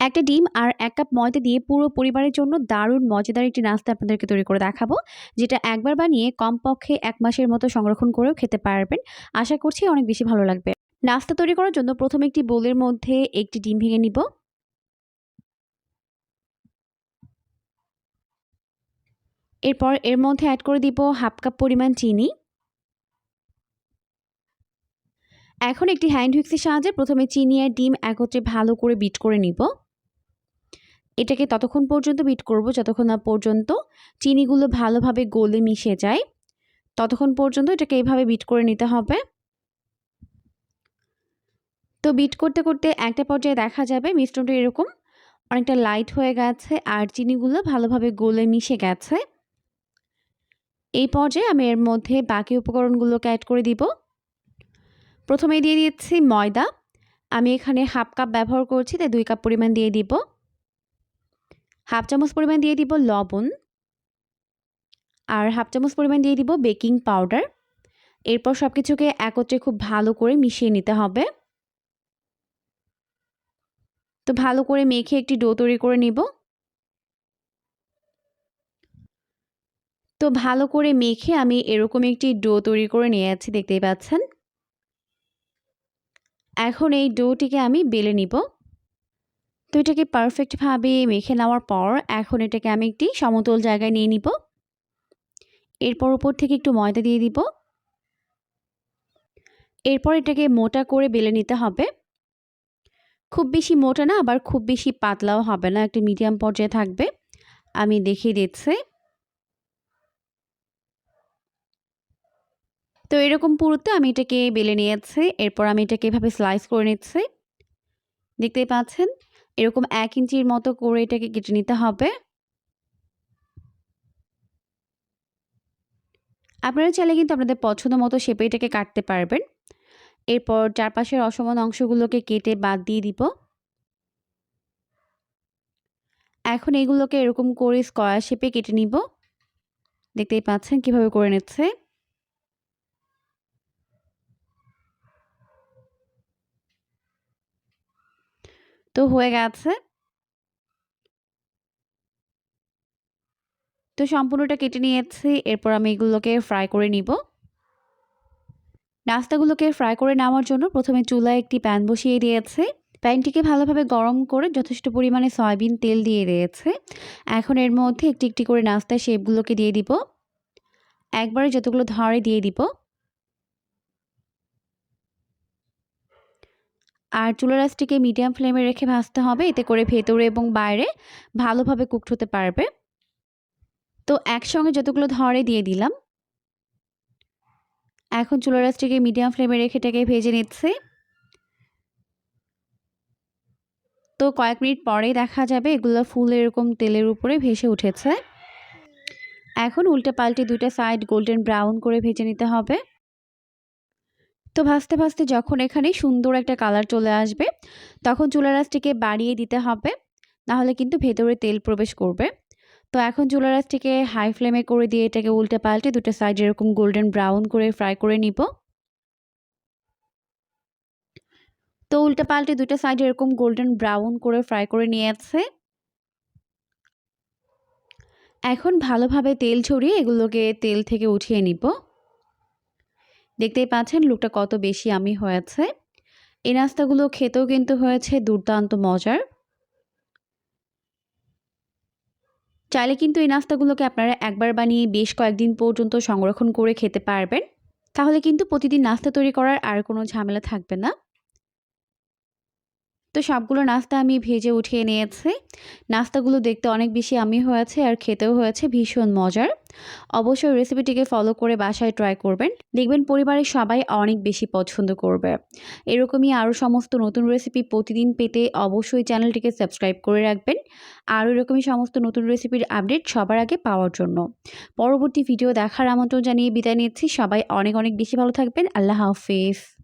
একটা ডিম আর এক কাপ ময়দা দিয়ে পুরো পরিবারের জন্য দারুণ মজাদার একটি নাস্তা আপনাদেরকে তৈরি করে দেখাবো, যেটা একবার বানিয়ে কমপক্ষে এক মাসের মতো সংরক্ষণ করেও খেতে পারবেন। আশা করছি অনেক বেশি ভালো লাগবে। নাস্তা তৈরি করার জন্য প্রথমে একটি বোলের মধ্যে একটি ডিম ভেঙে নিব। এরপর এর মধ্যে অ্যাড করে দিব হাফ কাপ পরিমাণ চিনি। এখন একটি হ্যান্ড হুইক্সের সাহায্যে প্রথমে চিনি আর ডিম একত্রে ভালো করে বিট করে নিব। এটাকে ততক্ষণ পর্যন্ত বিট করব, যতক্ষণ না পর্যন্ত চিনিগুলো ভালোভাবে গলে মিশে যায়, ততক্ষণ পর্যন্ত এটাকে এইভাবে বিট করে নিতে হবে। তো বিট করতে করতে একটা পর্যায়ে দেখা যাবে মিশ্রণটা এরকম, অনেকটা লাইট হয়ে গেছে আর চিনিগুলো ভালোভাবে গলে মিশে গেছে। এই পর্যায়ে আমি এর মধ্যে বাকি উপকরণগুলোকে অ্যাড করে দিব। প্রথমে দিয়ে দিচ্ছি ময়দা, আমি এখানে হাফ কাপ ব্যবহার করছি, তাই দুই কাপ পরিমাণ দিয়ে দিব। হাফ চামচ পরিমাণ দিয়ে দিব লবণ আর হাফ চামচ পরিমাণ দিয়ে দিব বেকিং পাউডার। এরপর সব কিছুকে একত্রে খুব ভালো করে মিশিয়ে নিতে হবে। তো ভালো করে মেখে একটি ডো তৈরি করে নিব। তো ভালো করে মেখে আমি এরকম একটি ডো তৈরি করে নিয়ে যাচ্ছি, দেখতেই পাচ্ছেন। এখন এই ডোটিকে আমি বেলে নিব। তো এটাকে পারফেক্টভাবে মেখে নেওয়ার পর এখন এটাকে আমি একটি সমতল জায়গায় নিয়ে নিব। এরপর উপর থেকে একটু ময়দা দিয়ে দিব। এরপর এটাকে মোটা করে বেলে নিতে হবে। খুব বেশি মোটা না, আবার খুব বেশি পাতলাও হবে না, একটা মিডিয়াম পর্যায়ে থাকবে। আমি দেখিয়ে দিচ্ছি। তো এরকম পুরোতে আমি এটাকে বেলে নিয়েছি। এরপর আমি এটাকে এভাবে স্লাইস করে নিচ্ছি। দেখতেই পাচ্ছেন? এরকম এক ইঞ্চির মতো করে এটাকে কেটে নিতে হবে। আপনারা চাইলে কিন্তু আপনাদের পছন্দ মতো শেপে এটাকে কাটতে পারবেন। এরপর চারপাশের অসমান অংশগুলোকে কেটে বাদ দিয়ে দিব। এখন এগুলোকে এরকম করে স্কোয়ার শেপে কেটে নিব। দেখতেই পাচ্ছেন কীভাবে করে নিচ্ছে। তো হয়ে গেছে তো সম্পূর্ণটা কেটে নিয়েছি? এরপর আমি এগুলোকে ফ্রাই করে নিব। নাস্তাগুলোকে ফ্রাই করে নেওয়ার জন্য প্রথমে চুলায় একটি প্যান বসিয়ে দিয়েছে। প্যানটিকে ভালোভাবে গরম করে যথেষ্ট পরিমাণে সয়াবিন তেল দিয়ে দিয়েছে। এখন এর মধ্যে একটি একটি করে নাস্তার শেপগুলোকে দিয়ে দিব। একবারে যতগুলো ধরে দিয়ে দিব। আর চুলা রাসটিকে মিডিয়াম ফ্লেমে রেখে ভাজতে হবে। এতে করে ভেতরে এবং বাইরে ভালোভাবে কুকড হতে পারবে। তো একসঙ্গে যতগুলো ধরে দিয়ে দিলাম। এখন চুলা রাসটিকে মিডিয়াম ফ্লেমে রেখে এটাকে ভেজে নিচ্ছে। তো কয়েক মিনিট পরেই দেখা যাবে এগুলো ফুল এরকম তেলের উপরে ভেসে উঠেছে। এখন উল্টে পাল্টে দুইটা সাইড গোল্ডেন ব্রাউন করে ভেজে নিতে হবে। তো ভাজতে ভাজতে যখন এখানে সুন্দর একটা কালার চলে আসবে, তখন চুলা রাসটিকে বাড়িয়ে দিতে হবে, নাহলে কিন্তু ভেতরে তেল প্রবেশ করবে। তো এখন চুলা রাসটিকে হাই ফ্লেমে করে দিয়ে এটাকে উল্টে পাল্টে দুটো সাইড এরকম গোল্ডেন ব্রাউন করে ফ্রাই করে নিব। তো উল্টে পাল্টে দুটো সাইড এরকম গোল্ডেন ব্রাউন করে ফ্রাই করে নিয়েছে। এখন ভালোভাবে তেল ছড়িয়ে এগুলোকে তেল থেকে উঠিয়ে নিব। দেখতেই পাচ্ছেন লুকটা কত বেশি আমি হয়েছে। এই নাস্তাগুলো খেতেও কিন্তু হয়েছে দুর্দান্ত মজার। চাইলে কিন্তু এই নাস্তাগুলোকে আপনারা একবার বানিয়ে বেশ কয়েকদিন পর্যন্ত সংরক্ষণ করে খেতে পারবেন। তাহলে কিন্তু প্রতিদিন নাস্তা তৈরি করার আর কোনো ঝামেলা থাকবে না। তো সবগুলো নাস্তা আমি ভেজে উঠিয়ে নিয়েছি। নাস্তাগুলো দেখতে অনেক বেশি আমি হয়েছে আর খেতেও হয়েছে, ভীষণ মজার। অবশ্যই রেসিপিটিকে ফলো করে বাসায় ট্রাই করবেন। দেখবেন পরিবারের সবাই অনেক বেশি পছন্দ করবে। এরকমই আরও সমস্ত নতুন রেসিপি প্রতিদিন পেতে অবশ্যই চ্যানেলটিকে সাবস্ক্রাইব করে রাখবেন। আর এরকমই সমস্ত নতুন রেসিপির আপডেট সবার আগে পাওয়ার জন্য। পরবর্তী ভিডিও দেখার আমন্ত্রণ জানিয়ে বিদায় নিচ্ছি। সবাই অনেক অনেক বেশি ভালো থাকবেন। আল্লাহ হাফিজ।